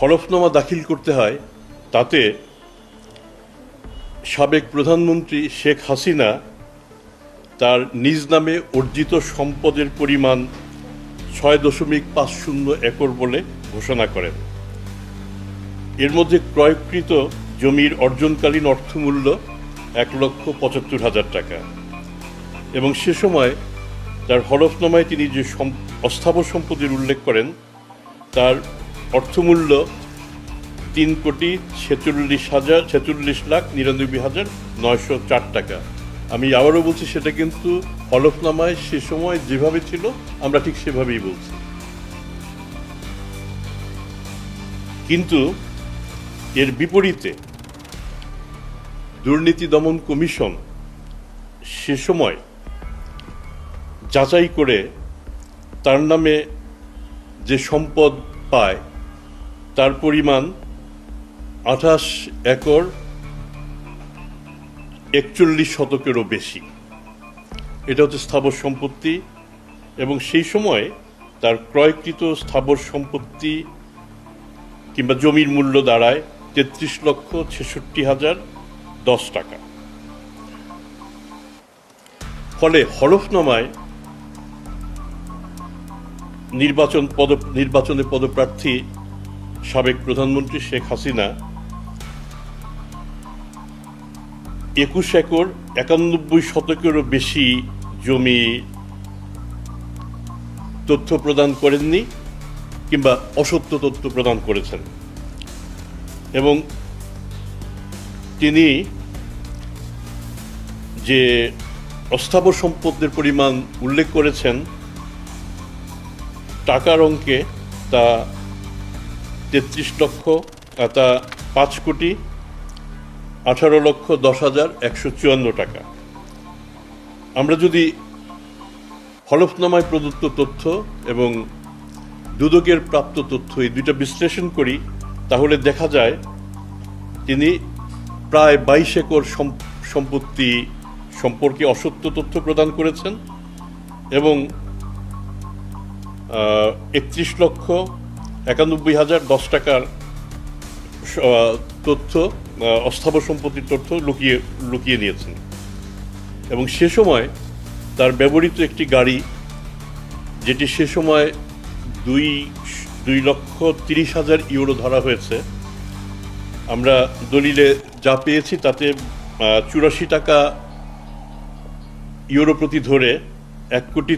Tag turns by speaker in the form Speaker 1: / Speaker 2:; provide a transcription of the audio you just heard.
Speaker 1: হলফনামা দাখিল করতে হয়, তাতে সাবেক প্রধানমন্ত্রী শেখ হাসিনা তার নিজ নামে অর্জিত সম্পদের পরিমাণ ছয় দশমিক পাঁচ শূন্য একর বলে ঘোষণা করেন। এর মধ্যে ক্রয়কৃত জমির অর্জনকালীন অর্থমূল্য এক লক্ষ পঁচাত্তর হাজার টাকা। এবং সে সময় তার হলফনামায় তিনি যে অস্থাবর সম্পত্তির উল্লেখ করেন, তার অর্থমূল্য তিন কোটি ছেচল্লিশ হাজার, ছেচল্লিশ লাখ নিরানব্বই হাজার নয়শো চার টাকা। আমি আবারও বলছি, সেটা কিন্তু হলফনামায় সে সময় যেভাবে ছিল, আমরা ঠিক সেভাবেই বলছি। কিন্তু এর বিপরীতে দুর্নীতি দমন কমিশন সে সময় যাচাই করে তার নামে যে সম্পদ পায় তার পরিমাণ আঠাশ একর একচল্লিশ শতকেরও বেশি। এটা হচ্ছে স্থাবর সম্পত্তি এবং সেই সময় তার ক্রয়কৃত স্থাবর সম্পত্তি কিংবা জমির মূল্য দাঁড়ায় তেত্রিশ লক্ষ ছেষট্টি হাজার দশ টাকা। ফলে হলফনামায় নির্বাচন পদ নির্বাচনে পদপ্রার্থী সাবেক প্রধানমন্ত্রী শেখ হাসিনা একুশ একর একানব্বই শতকেরও বেশি জমি তথ্য প্রদান করেননি কিংবা অসত্য তথ্য প্রদান করেছেন। এবং তিনি যে অস্থাবর সম্পদের পরিমাণ উল্লেখ করেছেন, টাকার অঙ্কে তা তেত্রিশ লক্ষ তা পাঁচ কোটি আঠারো লক্ষ দশ হাজার একশো চুয়ান্ন টাকা। আমরা যদি হলফনামায় প্রদত্ত তথ্য এবং দুদকের প্রাপ্ত তথ্য এই দুইটা বিশ্লেষণ করি, তাহলে দেখা যায় তিনি প্রায় বাইশ একর সম- সম্পত্তি সম্পর্কে অসত্য তথ্য প্রদান করেছেন এবং একত্রিশ লক্ষ একানব্বই হাজার দশ টাকার তথ্য অস্থাবর সম্পত্তির তথ্য লুকিয়ে লুকিয়ে নিয়েছেন। এবং সে সময় তার ব্যবহৃত একটি গাড়ি, যেটি সে সময় দুই দুই লক্ষ তিরিশ হাজার ইউরো ধরা হয়েছে। আমরা দলিলে যা পেয়েছি তাতে চুরাশি টাকা ইউরো প্রতি ধরে এক কোটি